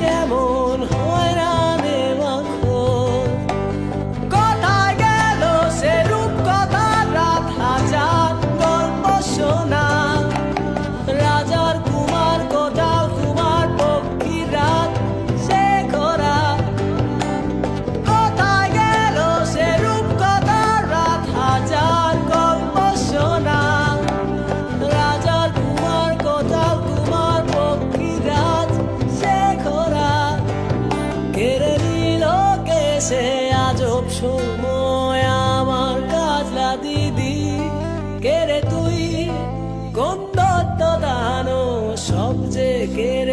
কেমন হয়? আজব সময় আমার কাজলা দিদি। কেরে তুই? কোন দত্ত দানো সব যে কেরে